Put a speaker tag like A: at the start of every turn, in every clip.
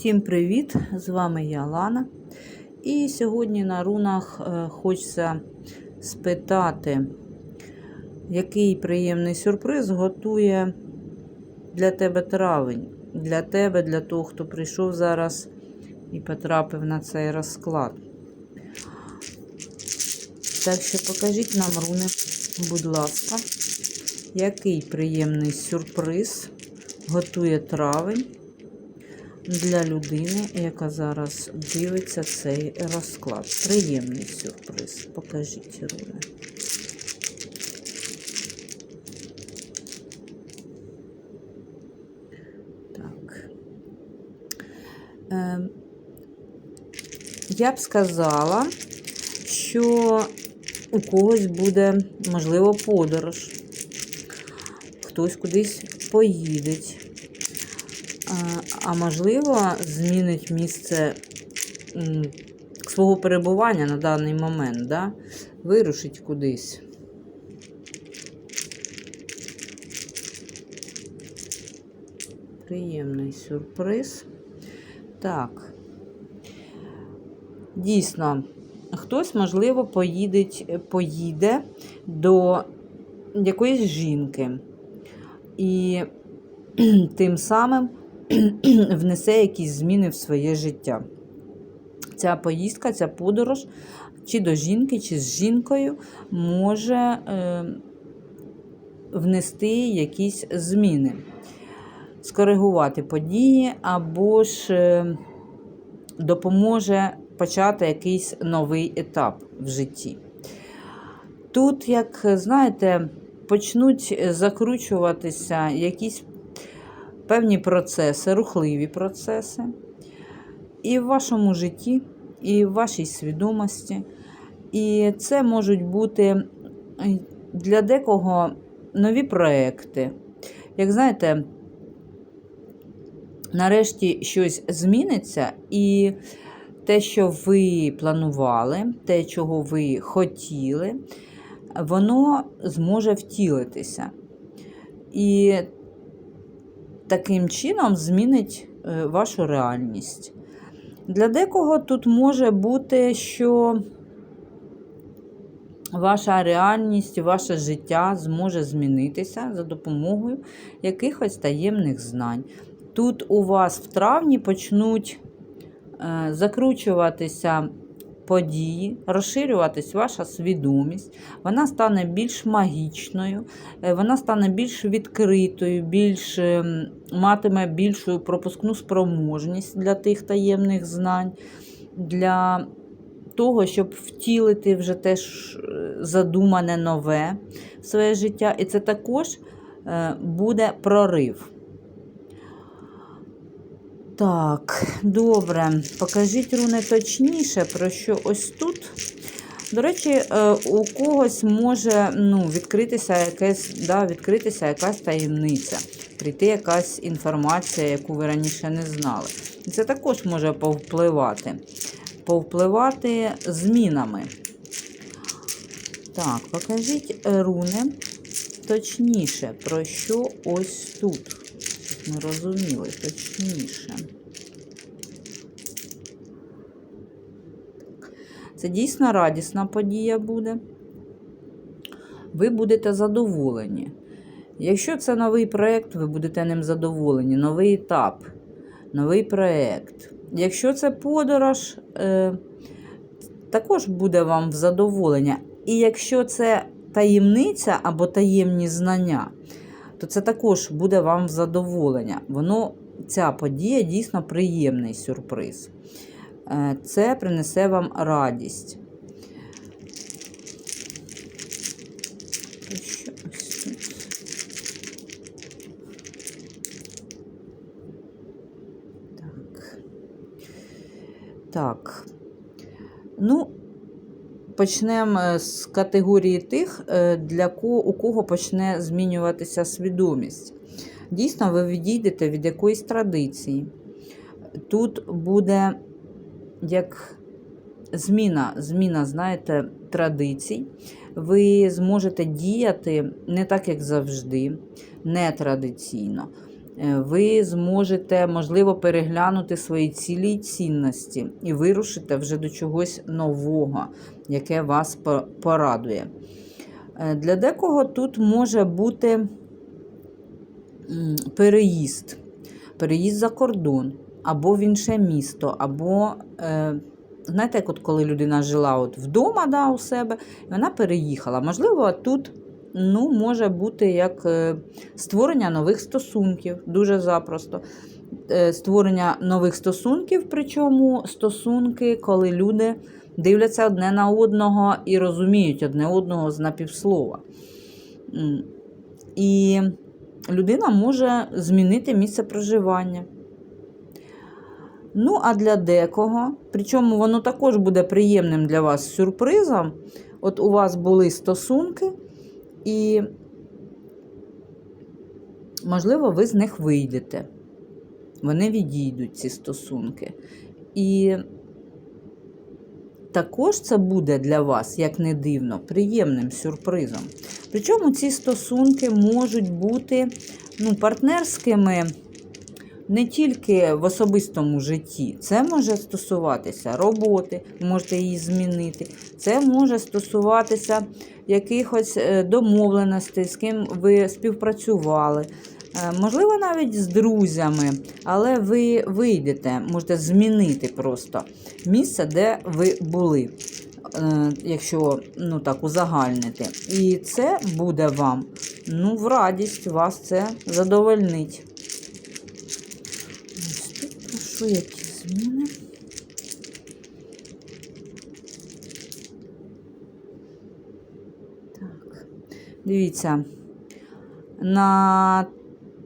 A: Всім привіт! З вами я Лана. І сьогодні на рунах е, хочеться спитати, який приємний сюрприз готує для тебе травень. Для тебе, для того, хто прийшов зараз і потрапив на цей розклад. Так що покажіть нам руни, будь ласка, який приємний сюрприз готує травень для людини, яка зараз дивиться цей розклад. Приємний сюрприз. Покажіть руни. Так. Е, я б сказала, що у когось буде, можливо, подорож. Хтось кудись поїде. А, можливо, змінить місце свого перебування на даний момент, да? вирушить кудись. Приємний сюрприз. Так. Дійсно, хтось, можливо, поїде, поїде до якоїсь жінки. І тим самим внесе якісь зміни в своє життя. Ця поїздка, ця подорож, чи до жінки, чи з жінкою може е, внести якісь зміни, скоригувати події, або ж е, допоможе почати якийсь новий етап в житті. Тут, як знаєте, почнуть закручуватися якісь певні процеси, рухливі процеси. І в вашому житті, і в вашій свідомості. І це можуть бути для декого нові проекти. Як знаєте, нарешті щось зміниться, і те, що ви планували, те, чого ви хотіли, воно зможе втілитися. І таким чином змінить е, вашу реальність. Для декого тут може бути, що ваша реальність, ваше життя зможе змінитися за допомогою якихось таємних знань. Тут у вас в травні почнуть е, закручуватися події, розширюватись ваша свідомість, вона стане більш магічною, е, вона стане більш відкритою, більш ем, матиме більшу пропускну спроможність для тих таємних знань, для того, щоб втілити вже теж е, задумане нове в своє життя. І це також е, буде прорив. Так, добре. Покажіть руни точніше, про що ось тут. До речі, е, у когось може ну, відкритися якась, да, відкритися якась таємниця, прийти якась інформація, яку ви раніше не знали. Це також може повпливати. Повпливати змінами. Так, покажіть руни точніше, про що ось тут. Ми розуміли точніше. Це дійсно радісна подія буде. Ви будете задоволені. Якщо це новий проєкт, ви будете ним задоволені, новий етап, новий проєкт. Якщо це подорож, е, також буде вам в задоволення. І якщо це таємниця або таємні знання, то це також буде вам задоволення. Воно, ця подія дійсно приємний сюрприз. Е, це принесе вам радість. Так. Так. Ну, почнемо з категорії тих, е, для кого, у кого почне змінюватися свідомість. Дійсно, ви відійдете від якоїсь традиції. Тут буде як зміна, зміна, знаєте, традицій. Ви зможете діяти не так, як завжди, нетрадиційно. Е, Ви зможете, можливо, переглянути свої цілі й цінності і вирушите вже до чогось нового, яке вас порадує. Е, Для декого тут може бути переїзд, переїзд за кордон, або в інше місто, або, е, знаєте, як от коли людина жила от вдома да, у себе, і вона переїхала. Можливо, тут ну, може бути як е, створення нових стосунків, дуже запросто. Е, Створення нових стосунків, причому стосунки, коли люди дивляться одне на одного і розуміють одне одного з напівслова. І людина може змінити місце проживання. Ну, а для декого, причому воно також буде приємним для вас сюрпризом. От у вас були стосунки, і, можливо, ви з них вийдете. Вони відійдуть, ці стосунки. І також це буде для вас, як не дивно, приємним сюрпризом. Причому ці стосунки можуть бути ну, партнерськими не тільки в особистому житті. Це може стосуватися роботи, можете її змінити. Це може стосуватися якихось е, домовленостей, з ким ви співпрацювали. Е, Можливо, навіть з друзями, але ви вийдете, можете змінити просто місце, де ви були, е, якщо ну так узагальнити. І це буде вам ну, в радість, вас це задовольнить. Ось тут прошу які зміни. Так. Дивіться. На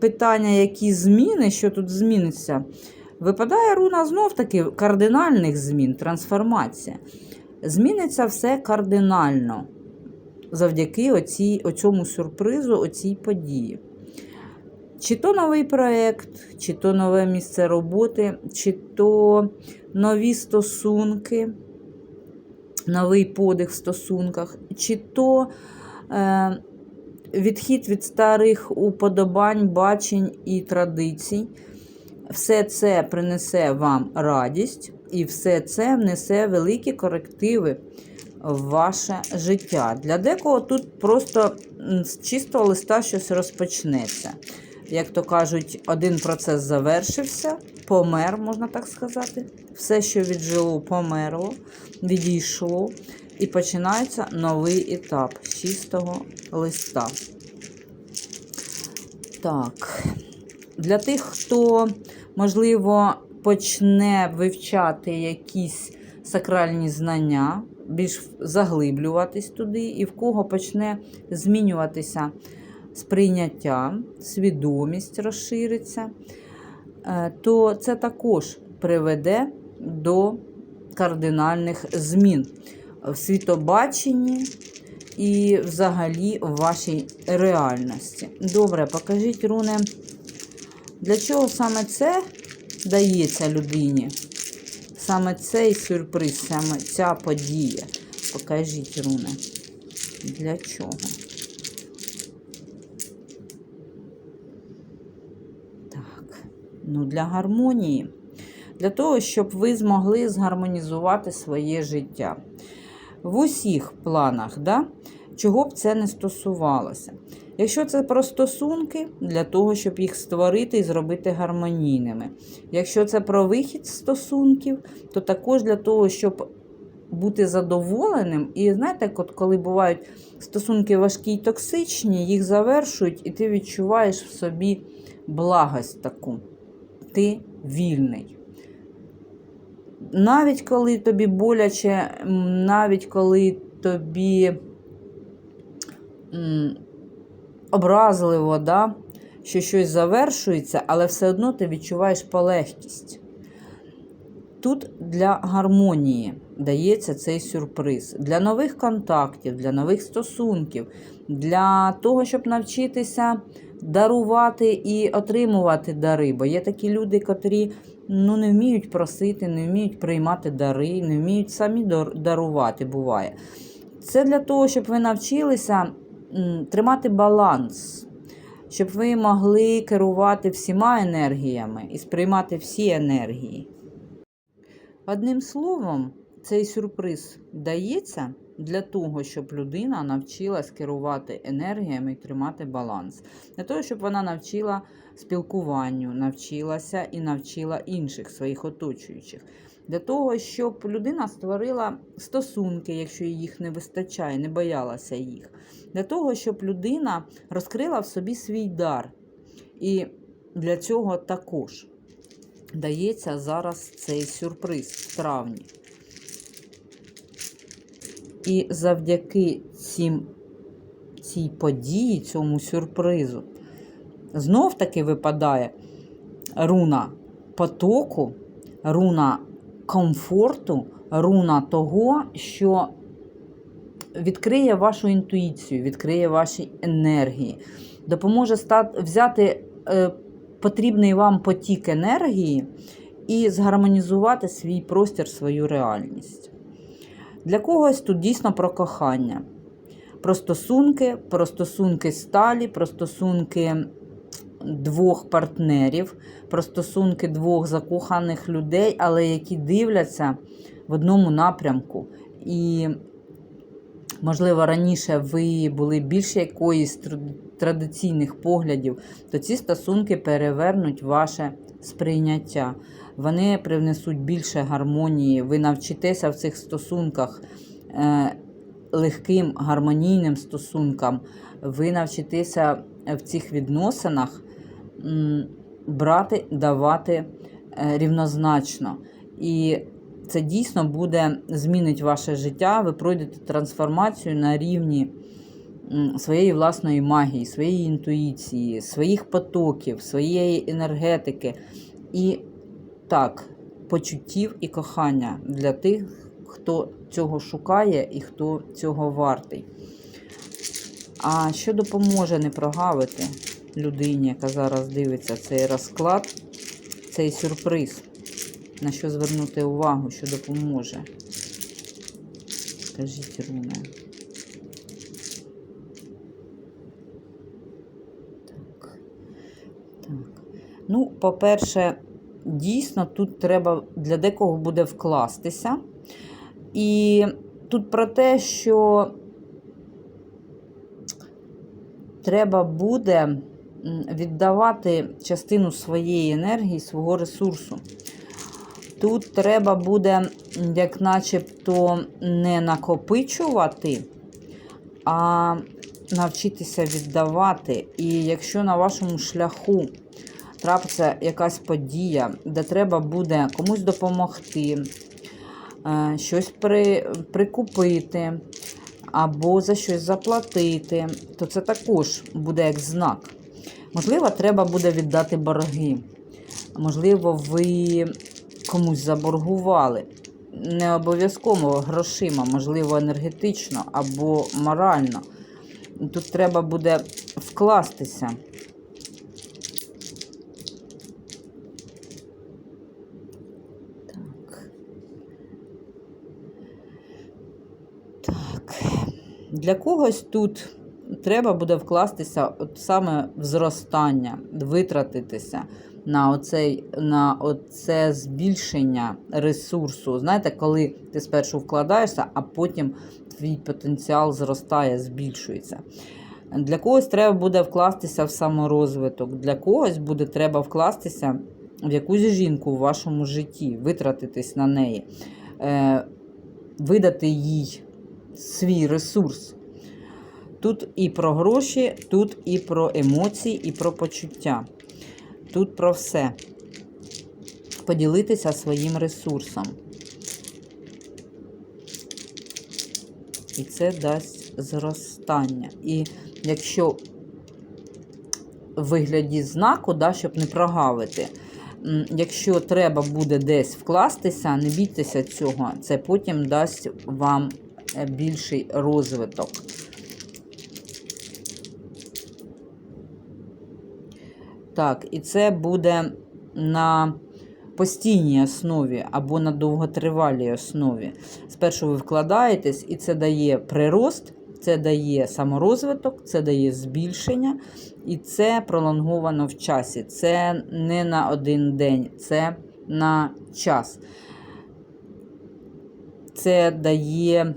A: питання, які зміни, що тут зміниться, випадає руна знов-таки кардинальних змін, трансформація. Зміниться все кардинально завдяки оцій, оцьому сюрпризу, оцій події. Чи то новий проєкт, чи то нове місце роботи, чи то нові стосунки, новий подих в стосунках, чи то е, відхід від старих уподобань, бачень і традицій. Все це принесе вам радість, і все це внесе великі корективи в ваше життя. Для декого тут просто з чистого листа щось розпочнеться. Як то кажуть, один процес завершився, помер, можна так сказати. Все, що віджило, померло, відійшло. І починається новий етап з чистого листа. Так. Для тих, хто, можливо, почне вивчати якісь сакральні знання, більш заглиблюватись туди, і в кого почне змінюватися сприйняття, свідомість розшириться, е, то це також приведе до кардинальних змін в світобаченні і взагалі в вашій реальності. Добре, покажіть, руни, для чого саме це дається людині? Саме цей сюрприз, саме ця подія. Покажіть, руни. Для чого? Так, ну для гармонії. Для того, щоб ви змогли згармонізувати своє життя. В усіх планах, да? чого б це не стосувалося. Якщо це про стосунки, для того, щоб їх створити і зробити гармонійними. Якщо це про вихід стосунків, то також для того, щоб бути задоволеним. І знаєте, от коли бувають стосунки важкі й токсичні, їх завершують, і ти відчуваєш в собі благость таку. Ти вільний. Навіть коли тобі боляче, навіть коли тобі образливо, да, що щось завершується, але все одно ти відчуваєш полегкість. Тут для гармонії дається цей сюрприз. Для нових контактів, для нових стосунків, для того, щоб навчитися дарувати і отримувати дари. Бо є такі люди, котрі ну, не вміють просити, не вміють приймати дари, не вміють самі дарувати, буває. Це для того, щоб ви навчилися тримати баланс, щоб ви могли керувати всіма енергіями і сприймати всі енергії. Одним словом, цей сюрприз дається для того, щоб людина навчилась керувати енергіями і тримати баланс. Для того, щоб вона навчила спілкуванню, навчилася і навчила інших своїх оточуючих. Для того, щоб людина створила стосунки, якщо їх не вистачає, не боялася їх. Для того, щоб людина розкрила в собі свій дар. І для цього також дається зараз цей сюрприз в травні. І завдяки цим, цій події, цьому сюрпризу, знов таки випадає руна потоку, руна комфорту, руна того, що відкриє вашу інтуїцію, відкриє ваші енергії, допоможе стати, взяти е, потрібний вам потік енергії і згармонізувати свій простір, свою реальність. Для когось тут дійсно про кохання, про стосунки, про стосунки сталі, про стосунки двох партнерів, про стосунки двох закоханих людей, але які дивляться в одному напрямку. І, можливо, раніше ви були більше якоїсь традиційних поглядів, то ці стосунки перевернуть ваше сприйняття. Вони привнесуть більше гармонії. Ви навчитеся в цих стосунках е, легким гармонійним стосункам. Ви навчитеся в цих відносинах брати, давати е, рівнозначно. І це дійсно буде змінить ваше життя. Ви пройдете трансформацію на рівні своєї власної магії, своєї інтуїції, своїх потоків, своєї енергетики. І так, почуттів і кохання для тих, хто цього шукає і хто цього вартий. А що допоможе не прогавити людині, яка зараз дивиться цей розклад, цей сюрприз, на що звернути увагу, що допоможе? Скажіть, Руне. Так. Так. Ну, по-перше, дійсно тут треба для декого буде вкластися. І тут про те, що треба буде віддавати частину своєї енергії, свого ресурсу. Тут треба буде, як начебто, не накопичувати, а навчитися віддавати. І якщо на вашому шляху трапиться якась подія, де треба буде комусь допомогти, е, щось при, прикупити або за щось заплатити, то це також буде як знак. Можливо, треба буде віддати борги. Можливо, ви комусь заборгували. Не обов'язково грошима, можливо, енергетично або морально. Тут треба буде вкластися. Для когось тут треба буде вкластися от саме в зростання, витратитися на, оцей, на оце збільшення ресурсу. Знаєте, коли ти спершу вкладаєшся, а потім твій потенціал зростає, збільшується. Для когось треба буде вкластися в саморозвиток, для когось буде треба вкластися в якусь жінку в вашому житті, витратитись на неї, е, видати їй свій ресурс. Тут і про гроші, тут і про емоції, і про почуття. Тут про все. Поділитися своїм ресурсом. І це дасть зростання. І якщо в вигляді знаку, да, щоб не прогавити, якщо треба буде десь вкластися, не бійтеся цього, це потім дасть вам більший розвиток. Так, і це буде на постійній основі або на довготривалій основі. Спершу ви вкладаєтесь, і це дає прирост, Це дає саморозвиток, це дає збільшення, і це пролонговано в часі. Це не на один день, це на час. Це дає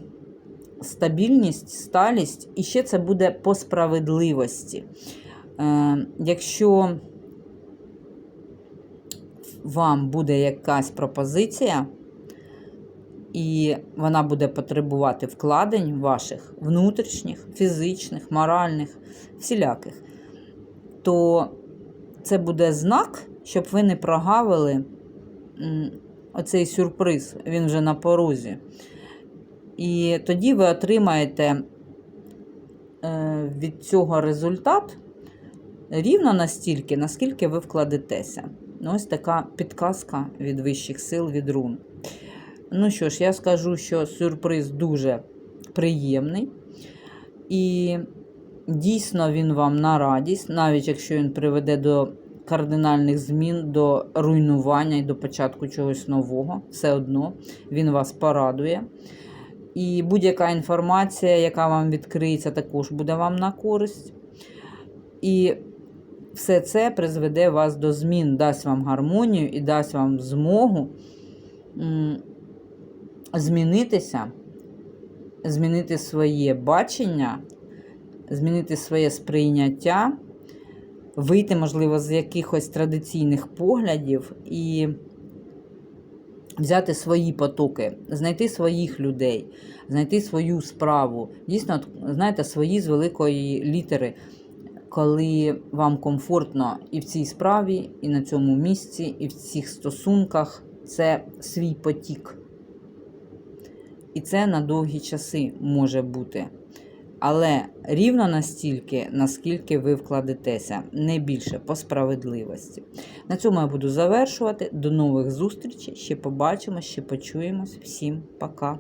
A: стабільність, сталість, і ще це буде по справедливості. Е, якщо вам буде якась пропозиція, і вона буде потребувати вкладень ваших внутрішніх, фізичних, моральних, всіляких, то це буде знак, щоб ви не прогавили оцей сюрприз, він вже на порозі. І тоді ви отримаєте е, від цього результат рівно настільки, наскільки ви вкладетеся. Ну, Ось така підказка від вищих сил від рун. Ну що ж, я скажу, що сюрприз дуже приємний. І дійсно він вам на радість, навіть якщо він приведе до кардинальних змін, до руйнування і до початку чогось нового, все одно він вас порадує. І будь-яка інформація, яка вам відкриється, також буде вам на користь. І все це призведе вас до змін, дасть вам гармонію і дасть вам змогу змінитися, змінити своє бачення, змінити своє сприйняття, вийти, можливо, з якихось традиційних поглядів і взяти свої потоки, знайти своїх людей, знайти свою справу. Дійсно, знаєте, свої з великої літери, коли вам комфортно і в цій справі, і на цьому місці, і в цих стосунках це свій потік. І це на довгі часи може бути. Але рівно настільки, наскільки ви вкладетеся, не більше по справедливості. На цьому я буду завершувати. До нових зустрічей. Ще побачимо, ще почуємось. Всім пока.